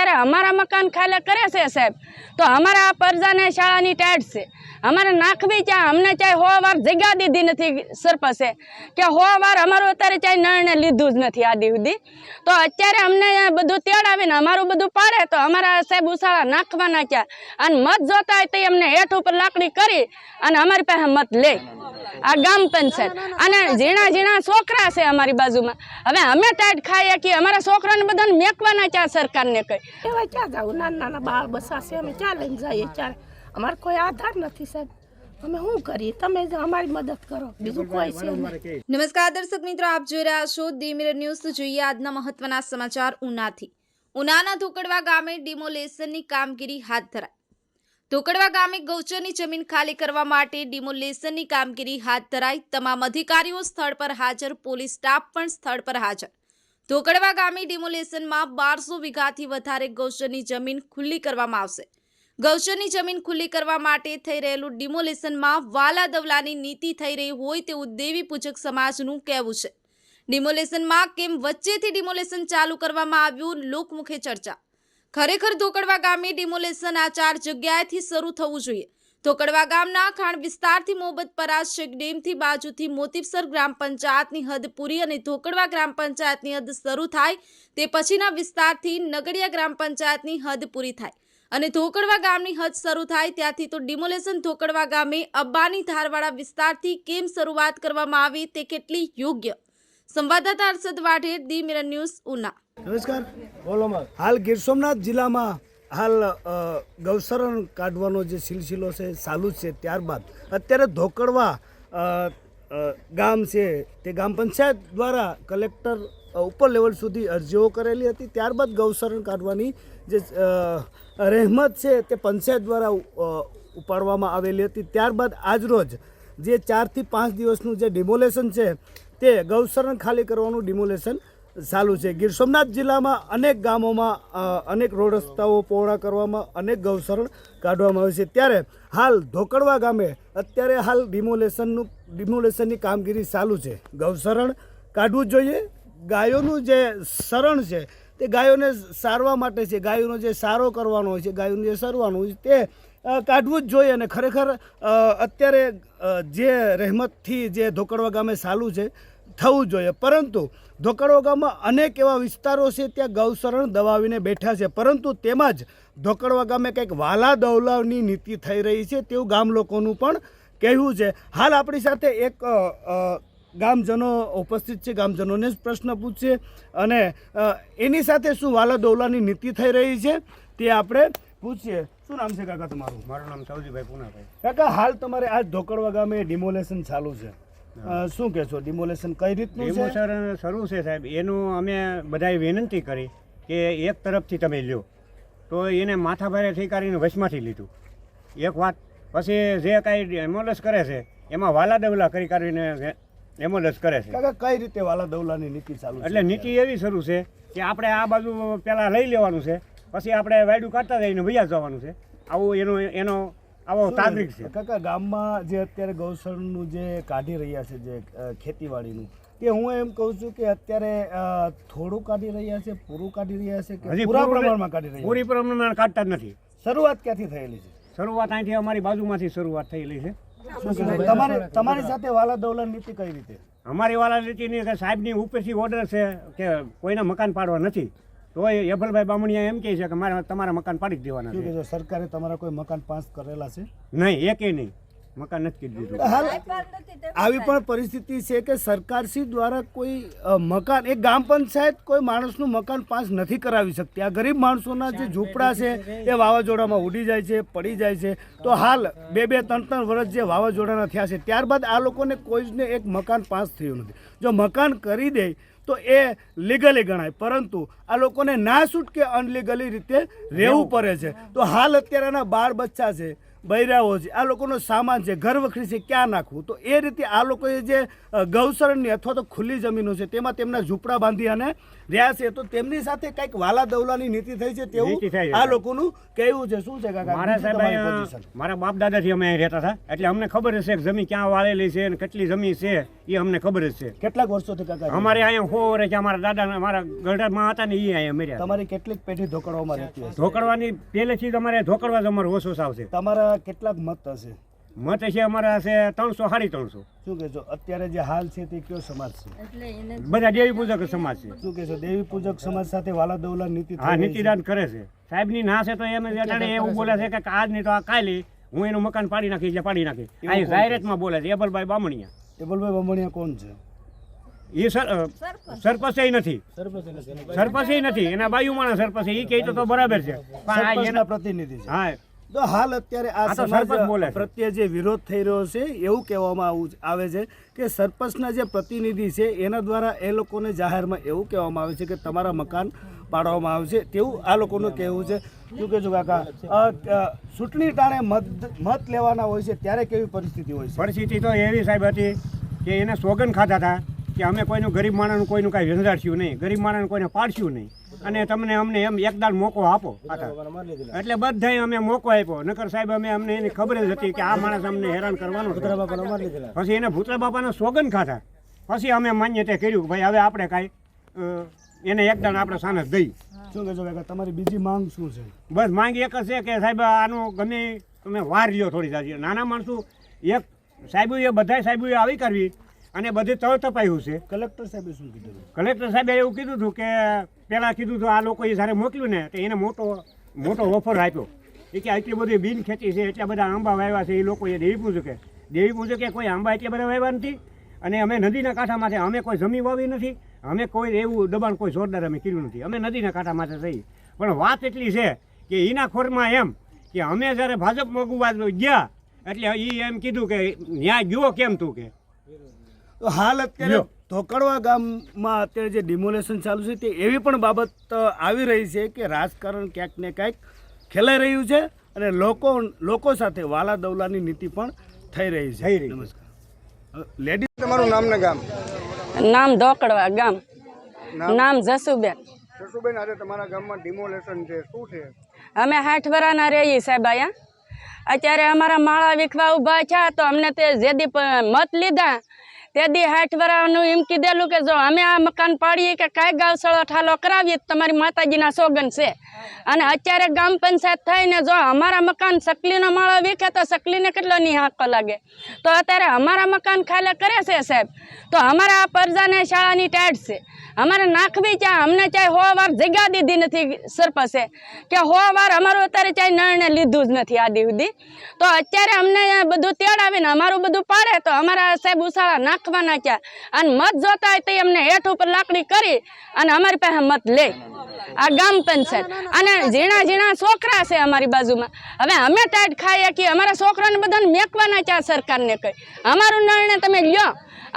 અત્યારે અમારા મકાન ખાલે કરે છે સાહેબ. તો અમારા આ પરજાને શાળાની ટાઈટ છે. અમારે નાખવી ચા અમને ચાહે હો વાર જગ્યા દીધી નથી સરપંચે. કે હો વાર અમારું અત્યારે ચાહે નિર્ણય લીધું જ નથી આદી સુધી તો અત્યારે અમને બધું તેડાવીને અમારું બધું પાડે તો અમારા સાહેબ ઉછાળા નાખવાના ક્યાં? અને મત જોતા હોય તો અમને હેઠ ઉપર લાકડી કરી અને અમારી પાસે મત લે. આ ગામ પંચાયત. અને ઝીણા ઝીણા છોકરા છે અમારી બાજુમાં. હવે અમે ટાઈટ ખાઈએ કે અમારા છોકરાને બધાને મેકવાના ક્યાં સરકારને કઈ? એવા ક્યાં જાવું નાના નાના બાળ બસા છે અમે ક્યાં લઈને જઈએ ક્યારે અમારે કોઈ આધાર નથી સાહેબ. અમે શું કરીએ? તમે જ અમારી મદદ કરો. બીજું કોઈ છે નમસ્કાર દર્શક મિત્રો આપ જોઈ રહ્યા છો મિરર ન્યૂઝ. જોઈએ આજના મહત્વના સમાચાર ઉનાથી. ઉનાના ધોકડવા ગામે ડિમોલેશનની કામગીરી હાથ ધરાઈ. ધોકડવા ગામે ગૌચરની જમીન ખાલી કરવા માટે ડિમોલેશનની કામગીરી હાથ ધરાઈ. તમામ અધિકારીઓ સ્થળ પર હાજર પોલીસ સ્ટાફ પણ સ્થળ પર હાજર. ધોકડવા ગામે ડિમોલેશનમાં બારસો વીઘાથી વધારે ગૌચરની જમીન ખુલ્લી કરવામાં આવશે. ગૌચરની જમીન ખુલ્લી કરવા માટે થઈ રહેલું ડિમોલેશનમાં વાલા દવલાની નીતિ થઈ રહી હોય તેવું દેવી પૂજક સમાજનું કહેવું છે. ડિમોલેશનમાં કેમ વચ્ચેથી ડિમોલેશન ચાલુ કરવામાં આવ્યું લોકમુખે ચર્ચા. ખરેખર ધોકડવા ગામે ડિમોલેશન આ ચાર જગ્યાએથી શરૂ થવું જોઈએ. ધોકડવા ગામના ખાણ વિસ્તારથી મોહબ્બત પરાશ ચેક ડેમથી બાજુથી મોતીપસર ગ્રામ પંચાયતની હદ પૂરી અને ધોકડવા ગ્રામ પંચાયતની હદ શરૂ થાય તે પછીના વિસ્તારથી નગડિયા ગ્રામ પંચાયતની હદ પૂરી થાય. અને ધોકડવા ગામની હદ શરૂ થાય ત્યાંથી તો ડિમોલેશન ધોકડવા ગામે અબ્બાની ધારવાળા વિસ્તારથી કેમ શરૂઆત કરવામાં આવી તે કેટલી યોગ્ય? સંવાદદાતા અરસદ વાઢેર દી મિરન ન્યૂઝ ઉના. નમસ્કાર. હાલ ગીર સોમનાથ જિલ્લામાં હાલ ગૌસરણ કાઢવાનો જે સિલસિલો છે, ચાલુ છે. ત્યારબાદ અત્યારે ધોકડવા ગામ છે તે ગ્રામ પંચાયત દ્વારા કલેક્ટર ઉપર લેવલ સુધી અરજીઓ કરેલી હતી. ત્યારબાદ ગૌસરણ કાઢવાની જે રહેમત છે તે પંચાયત દ્વારા ઉપાડવામાં આવેલી હતી. ત્યારબાદ આજરોજ જે ચારથી પાંચ દિવસનું જે ડિમોલેશન છે તે ગૌસરણ ખાલી કરવાનું ડિમોલેશન ચાલુ છે. ગીર સોમનાથ જિલ્લામાં અનેક ગામોમાં અનેક રોડ રસ્તાઓ પહોળા કરવામાં અનેક ગૌસરણ કાઢવામાં આવે છે. ત્યારે હાલ ધોકડવા ગામે અત્યારે હાલ ડિમોલેશનનું, ડિમોલેશનની કામગીરી ચાલુ છે. ગૌસરણ કાઢવું જોઈએ. ગાયોનું જે શરણ છે, તે ગાયોને સારવા માટે છે. ગાયોનો જે સારો કરવાનો હોય છે, ગાયોનું જે સરવાનું હોય છે, તે કાઢવું જ જોઈએ અને ખરેખર અત્યારે જે રહેમતથી જે ધોકડવા ગામે ચાલુ છે થવું જોઈએ. પરંતુ ધોકડો ગામમાં અનેક એવા વિસ્તારો છે ત્યાં ગૌશરણ દબાવીને બેઠા છે. પરંતુ તેમાં જ ધોકડવા ગામે કંઈક વાલા દવલાવની નીતિ થઈ રહી છે તેવું ગામ લોકોનું પણ કહેવું છે. હાલ આપણી સાથે એક ગામજનો ઉપસ્થિત છે ગામજનોને જ પ્રશ્ન પૂછશે અને એની સાથે શું વાલા દવલાની નીતિ થઈ રહી છે તે આપણે પૂછીએ. શું નામ છે કાકા તમારું? મારું નામ સૌજીભાઈ પુનાભાઈ. કાકા હાલ તમારે આ ધોકડવા ગામે ડિમોલેશન ચાલુ છે. શું કહેશો? ડિમોલેશન કઈ રીતનું ડિમોલેશન શરૂ છે સાહેબ. એનું અમે બધાએ વિનંતી કરી કે એક તરફથી તમે લ્યો. તો એને માથાભારે ઠીકારીને વચમાંથી લીધું. એક વાત. પછી જે કાંઈ ડેમોલેસ કરે છે એમાં વાલા દવલા કરી કરીને ડેમોલેસ કરે છે. કાકા કઈ રીતે વાલા દવલાની નીતિ ચાલુ એટલે નીતિ એવી શરૂ છે કે આપણે આ બાજુ પહેલાં લઈ લેવાનું છે પછી આપણે વાયડું કાઢતા જઈને વૈયા જવાનું છે. આવું એનો એનો આવો તાંત્રિક છે? કાકા ગામમાં જે અત્યારે ગૌસળનું જે કાઢી રહ્યા છે જે ખેતીવાડીનું તે હું એમ કહું છું કે અત્યારે થોડું કાઢી રહ્યા છે પૂરું કાઢી રહ્યા છે કે પૂરા પ્રમાણમાં કાઢી રહ્યા પૂરી પ્રમાણમાં કાઢતા જ નથી. શરૂઆત ક્યાંથી થયેલી છે? શરૂઆત અહીંથી અમારી બાજુમાંથી શરૂઆત થયેલી છે? તમારી તમારી સાથે વાલા દવલા નીતિ કઈ રીતે? અમારી વાલા નીતિની સાહેબની ઉપરથી ઓર્ડર છે કે કોઈના મકાન પાડવા નથી. તો એ યભલભાઈ બામણિયા એમ કહે છે કે મારે તમારા મકાન પાડી જ દેવાના છે. કહેશો સરકારે તમારા કોઈ મકાન પાસ કરેલા છે? નહીં એકે નહીં. મકાન નથી કીધું હાલ આવી પણ પરિસ્થિતિ છે કે સરકારશ્રી દ્વારા કોઈ મકાન એક ગ્રામ પંચાયત કોઈ માણસનું મકાન પાસ નથી કરાવી શકતી. આ ગરીબ માણસોના જે ઝૂંપડા છે એ વાવાઝોડામાં ઉડી જાય છે પડી જાય છે. તો હાલ બે બે ત્રણ ત્રણ વર્ષ જે વાવાઝોડાના થયા છે ત્યારબાદ આ લોકોને કોઈને એક મકાન પાસ થયું નથી. જો મકાન કરી દે તો એ લીગલી ગણાય. પરંતુ આ લોકોને ના છૂટકે અનલીગલી રીતે રહેવું પડે છે. તો હાલ અત્યારે એના બાળ બચ્ચા છે. બૈરાઓ છે. આ લોકોનો સામાન છે ઘર વખરી છે ક્યાં નાખવું? તો એ રીતે આ લોકોએ જે ગૌસરણની અથવા તો ખુલ્લી જમીનો છે તેમાં તેમના ઝૂંપડા બાંધી અને રહ્યા છે. તો તેમની સાથે કંઈક વાલા દવલાની નીતિ થઈ છે તેવું આ લોકોનું કહેવું છે. શું છે કાકા? મારા સાહેબ તમારી મારા બાપ દાદાથી અમે રહેતા હતા. એટલે અમને ખબર છે કે જમીન ક્યાં વાળેલી છે અને કેટલી જમીન છે એ અમને ખબર જ છે. કેટલાક વર્ષોથી કાકા અમારે અહીંયા હો વર્ષ અમારા દાદા અમારા ગઢમાં હતા ને એ અહીંયા મર્યા તમારી કેટલીક પેઢી ધોકડવામાં રહેતી હશે ધોકડવાની પહેલેથી જ અમારે ધોકડવા જ અમારો ઓછો આવશે તમારા કેટલાક મત હશે? મત છે અમારા હશે ત્રણસો સાડી ત્રણસો. શું કહેશો? અત્યારે જે હાલ છે તે કયો સમાજ છે? બધા દેવી પૂજક સમાજ છે. શું કહેશો? દેવી પૂજક સમાજ સાથે વાલા દવલા નીતિ હા નીતિદાન કરે છે. સાહેબની ના છે તો એમ જ અટાણે એવું બોલે છે. કે આજ નહીં તો આ કાલે હું એનું મકાન પાડી નાખી એટલે પાડી નાખી અહીં જાહેરાતમાં બોલે છે એબલભાઈ બામણિયા. એબલભાઈ બામણિયા કોણ છે? એ સર અ, નથી. સરપંચ નથી. એના બાયુ માણસ સરપંચ એ કહે તો તો બરાબર છે. પણ આ એના- પ્રતિનિધિ છે. હા. તો હાલ અત્યારે આ સમાજ બોલે પ્રત્યે જે વિરોધ થઈ રહ્યો છે એવું કહેવામાં આવું- આવે છે કે સરપંચના જે પ્રતિનિધિ છે એના દ્વારા એ લોકોને જાહેરમાં એવું કહેવામાં આવે છે કે તમારા મકાન પાડવામાં આવશે તેવું આ લોકોનું કહેવું છે. શું કહેજો કાકા? ચૂંટણી ટાણે મત મત લેવાના હોય છે ત્યારે કેવી પરિસ્થિતિ હોય છે? પરિસ્થિતિ તો એવી સાહેબ હતી કે એને સોગન ખાતા હતા કે અમે કોઈનું ગરીબ માણસનું કોઈનું કાંઈ વેંધાડશું નહીં ગરીબ માણસને કોઈને પાડશું નહીં. અને તમને અમને એમ એકદાર મોકો આપો. એટલે બધા અમે મોકો આપ્યો. નકર સાહેબ અમે અમને એની ખબર જ હતી કે આ માણસ અમને હેરાન કરવાનો. પછી એને ભૂતરા બાપાના સોગન ખાતા પછી અમે માન્ય તે કર્યું કે ભાઈ હવે આપણે કાંઈ એને એકદાણ આપણે સાને દઈ. શું કહેજો તમારી બીજી માંગ શું છે? બસ માંગ એક જ છે કે સાહેબ આનું ગમે તમે વાર લ્યો થોડી સાચી નાના માણસો એક સાહેબોએ બધા સાહેબોએ આવી કરવી. અને બધે તળ તપાયું છે. કલેક્ટર સાહેબે શું કીધું? કલેક્ટર સાહેબે એવું કીધું હતું કે પહેલાં કીધું હતું આ લોકોએ જ્યારે મોકલ્યું ને તો એને મોટો મોટો ઓફર આપ્યો. એ કે આટલી બધી બિન ખેતી છે એટલા બધા આંબા વાવ્યા છે એ લોકોએ દેવી પૂજકે. દેવી પૂજકે કોઈ આંબા એટલા બધા વાવ્યા નથી. અને અમે નદીના કાંઠામાંથી અમે કોઈ જમી વાવી નથી અમે કોઈ એવું દબાણ કોઈ જોરદાર અમે કર્યું નથી. અમે નદીના કાંઠામાં થઈ. પણ વાત એટલી છે કે એના ખોરમાં એમ કે અમે જ્યારે ભાજપ ગુવા ગયા એટલે એ એમ કીધું કે ન્યાય ગયો કેમ તું કે? હાલ અત્યારે. ધોકડવા ગામમાં અત્યારે જે ડિમોલેશન ચાલુ છે તે એવી પણ બાબત આવી રહી છે કે રાજકારણ ક્યાંક ને ક્યાંક ખેલાઈ રહ્યું છે અને લોકો લોકો સાથે વાલા દવલાની નીતિ પણ થઈ રહી છે. નમસ્કાર. લેડીઝ તમારું નામ ને ગામ? નામ ધોકડવા ગામ. નામ? જસુબેન. જસુબેન આજે તમારા ગામમાં ડિમોલેશન છે. શું છે? અમે હાઠ વરાના રહીએ સાહેબ અહીંયા. અત્યારે અમારા માળા વિખવા ઊભા છે તો અમને તે જે દી મત લીધા તે દી હાઠ એમ કીધેલું કે જો અમે આ મકાન પાડીએ કે કાંઈ ગાવસળો ઠાલો કરાવીએ તમારી માતાજીના સોગન છે. અને અત્યારે ગામ પંચાયત થઈને જો અમારા મકાન સકલીનો માળો વીખે તો સકલીને કેટલો નિહાકો લાગે? તો અત્યારે અમારા મકાન ખાલે કરે છે સાહેબ. તો અમારા આ પરજાને શાળાની ટાઢ છે. અમારે નાખવી ચા અમને ચાહે હો વાર જગ્યા દીધી નથી સરપંચે. કે હો વાર અમારું અત્યારે ચાહે નિર્ણય લીધું જ નથી આદિ સુધી. તો અત્યારે અમને બધું તેડાવીને અમારું બધું પાડે તો અમારા સાહેબ ઉછાળા નાખવાના ક્યાં? અને મત જોતા હોય તો અમને હેઠ ઉપર લાકડી કરી અને અમારી પાસે મત લે. આ ગામ પંચાયત. અને ઝીણા ઝીણા છોકરા છે અમારી બાજુમાં. હવે અમે ટાઈટ ખાઈએ કે અમારા છોકરાને બધાને મેકવાના ક્યાં સરકારને કહી અમારું નિર્ણય તમે લ્યો.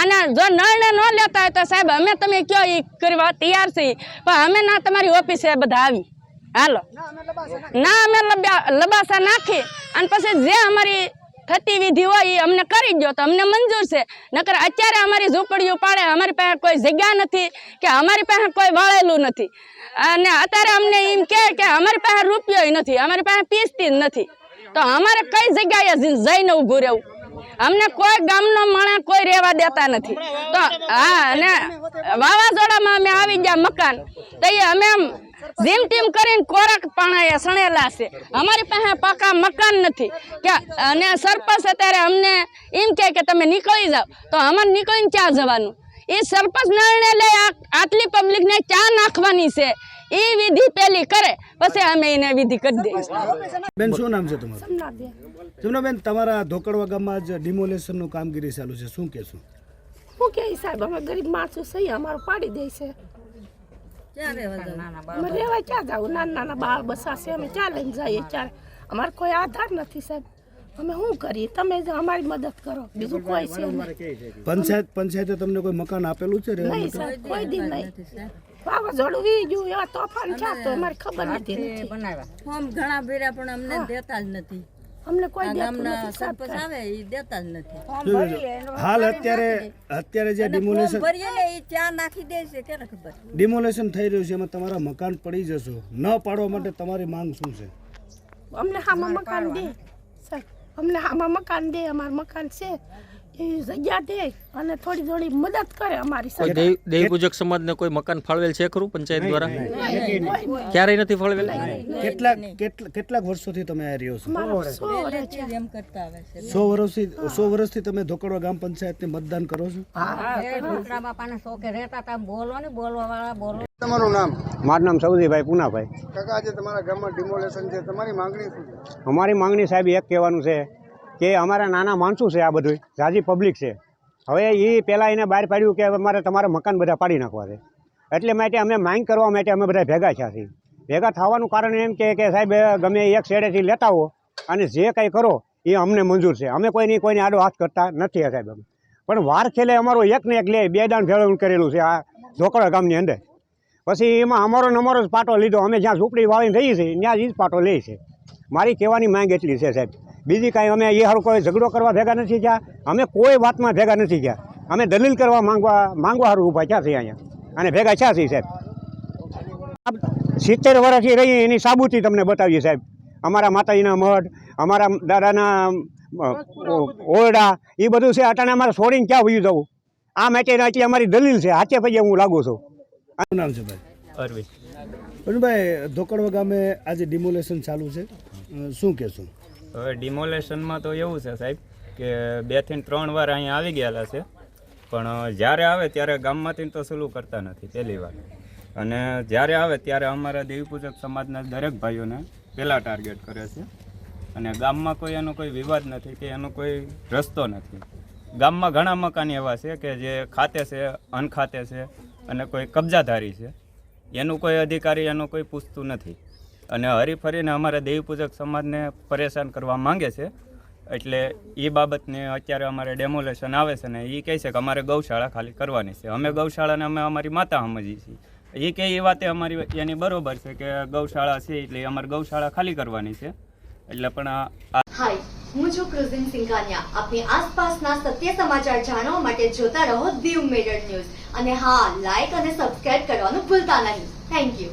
અને જો નિર્ણય ન લેતા હોય તો સાહેબ, અમે તમે કયો એ કરવા તૈયાર છીએ? પણ અમે ના તમારી ઓફિસે બધા આવી. હાલો. ના, અમે લબાસા નાખી. અને પછી જે અમારી થતી વિધિ હોય એ અમને કરી દો તો અમને મંજૂર છે. નકર અત્યારે અમારી ઝૂંપડીઓ પાડે, અમારી પાસે કોઈ જગ્યા નથી કે અમારી પાસે કોઈ વળેલું નથી. અને અત્યારે અમને એમ કહે કે અમારી પાસે રૂપિયો નથી, અમારી પાસે પીસતી નથી. તો અમારે કઈ જગ્યાએ જઈને ઊભું રહેવું? અમને કોઈ ગામનો માણસ કોઈ રહેવા દેતા નથી. તો હા અને વાવાઝોડામાં અમે આવી ગયા મકાન. તો એ અમે આમ જીમ ટીમ કરીને કોરક પાણા સણેલા છે. અમારી પાસે પાકા મકાન નથી. કે અને સરપંચ અત્યારે અમને એમ કહે કે તમે નીકળી જાઓ. તો અમારે નીકળીને ક્યાં જવાનું? એ સરપંચ નિર્ણય લે આ- આટલી પબ્લિકને ક્યાં નાખવાની છે? એ વિધિ પેલી કરે. પછી અમે એને વિધિ કરી દઈએ. બેન શું નામ છે તમારું? જમનાબેન તમારા ધોકડવા ગામમાં જ ડિમોલેશનનું કામગીરી ચાલુ છે. શું કહેશું? હું કે સાહેબ અમે ગરીબ માણસો સહી અમારું પાડી દે છે. અમે રહેવા ક્યાં જાવ? નાના નાના બાળ બસાશે અમે ક્યાં લઈને જઈએ ક્યારે? અમારે કોઈ આધાર નથી સાહેબ. અમે શું કરીએ? તમે જ અમારી મદદ કરો. બીજું કોઈ છે પંચાયત પંચાયતે તમને કોઈ મકાન આપેલું છે નહીં સાહેબ કોઈ દિન નહીં. વાવાઝોડું વી ગયું એવા તોફાન છે તો અમારે ખબર નથી બનાવ્યા. ફોર્મ ઘણા ભર્યા પણ અમને દેતા જ નથી. અમને કોઈ ગામના સરપંચ આવે એ દેતા જ નથી. હાલ અત્યારે અત્યારે જે ડિમોલેશન ભરીએ ને એ ત્યાં નાખી દે છે ખબર? ડિમોલેશન થઈ રહ્યું છે એમાં તમારા મકાન પડી જશો. ન પાડવા માટે તમારી માંગ શું છે? અમને હામાં મકાન દે. સાહેબ અમને હામાં મકાન દે અમારું મકાન છે. એ જગ્યા દે અને થોડી થોડી મદદ કરે અમારી સાથે દેવ પૂજક સમાજને કોઈ મકાન ફાળવેલ છે ખરું? પંચાયત દ્વારા? ક્યારેય નથી ફાળવેલ? કેટલા- કેટલાક વર્ષોથી તમે આ રહ્યો છો? સો વર્ષથી સો વર્ષથી તમે ધોકડવા ગામ પંચાયતને મતદાન કરો છો? છોકરા બાપાના શોખે રહેતા હતા. બોલો ને બોલવા વાળા બોલો. તમારું નામ? મારું નામ સૌદીભાઈ પુનાભાઈ. કાકા આજે તમારા ગામમાં ડિમોલેશન છે. તમારી માંગણી શું છે? અમારી માંગણી સાહેબ એક કહેવાનું છે કે અમારા નાના માણસો છે આ બધું જાજી પબ્લિક છે. હવે એ પહેલાં એને બહાર પાડ્યું કે અમારે તમારા મકાન બધા પાડી નાખવા છે. એટલે માટે અમે માંગ કરવા માટે અમે બધા ભેગા થયા છીએ. ભેગા થવાનું કારણ એમ કે કે સાહેબ ગમે એક શેડેથી લેતા હો અને જે કંઈ કરો એ અમને મંજૂર છે. અમે કોઈની કોઈને આડો હાથ કરતા નથી સાહેબ અમે. પણ વાર ખેલે અમારો એક ને એક લે, બે દાન ભેળવણ કરેલું છે આ ઢોકળા ગામની અંદર. પછી એમાં અમારો ને અમારો જ પાટો લીધો. અમે જ્યાં ઝૂંપડી વાવીને રહીએ છીએ, ત્યાં જ પાટો લે છે. મારી કહેવાની માંગ એટલી છે સાહેબ. બીજી કાંઈ અમે એ હારું કોઈ ઝઘડો કરવા ભેગા નથી થયા. અમે કોઈ વાતમાં ભેગા નથી થયા. અમે દલીલ કરવા માંગવા માંગવા સારું ઊભા થયા છીએ અહીંયા. અને ભેગા ક્યાં છીએ સાહેબ. સિત્તેર વર્ષથી રહી એની સાબુતી તમને બતાવીએ સાહેબ. અમારા માતાજીના મઠ અમારા દાદાના ઓરડા એ બધું છે. અટાણે અમારે છોડીને ક્યાં વયું જવું? આ માટે એટલી અમારી દલીલ છે. હાચે પછી હું લાગુ છું. નામ છે ભાઈ? અરવિંદ. ભાઈ ધોકડવા ગામે આજે ડિમોલેશન ચાલુ છે. શું કહેશો? હવે ડિમોલેશનમાં તો એવું છે સાહેબ કે બેથી ત્રણ વાર અહીંયા આવી ગયેલા છે. પણ જ્યારે આવે ત્યારે ગામમાંથી તો સલું કરતા નથી પહેલી વાર અને જ્યારે આવે ત્યારે અમારા દેવીપૂજક સમાજના દરેક ભાઈઓને પહેલાં ટાર્ગેટ કરે છે. અને ગામમાં કોઈ એનો કોઈ વિવાદ નથી કે એનો કોઈ રસ્તો નથી. ગામમાં ઘણા મકાન એવા છે કે જે ખાતે છે, અનખાતે છે અને કોઈ કબજાધારી છે. એનું કોઈ અધિકારી એનું કોઈ પૂછતું નથી. અને હરીફરીને અમારા દેવીપૂજક સમાજને પરેશાન કરવા માંગે છે. એટલે એ બાબતને અત્યારે અમારે ડેમોલેશન આવે છે ને એ કહે છે કે અમારે ગૌશાળા ખાલી કરવાની છે. અમે ગૌશાળાને અમે અમારી માતા સમજીએ છીએ. એ કહે એ વાતે અમારી એની બરોબર છે કે ગૌશાળા છે એટલે અમારે ગૌશાળા ખાલી કરવાની છે. એટલે પણ હાય, હું છું ક્રુઝિન સિંઘાનિયા આપની આસપાસના સત્ય સમાચાર જાણવા માટે જોતા રહો દીવ મેડર ન્યૂઝ. અને હા લાઈક અને સબસ્ક્રાઇબ કરવાનું ભૂલતા નહીં. Thank you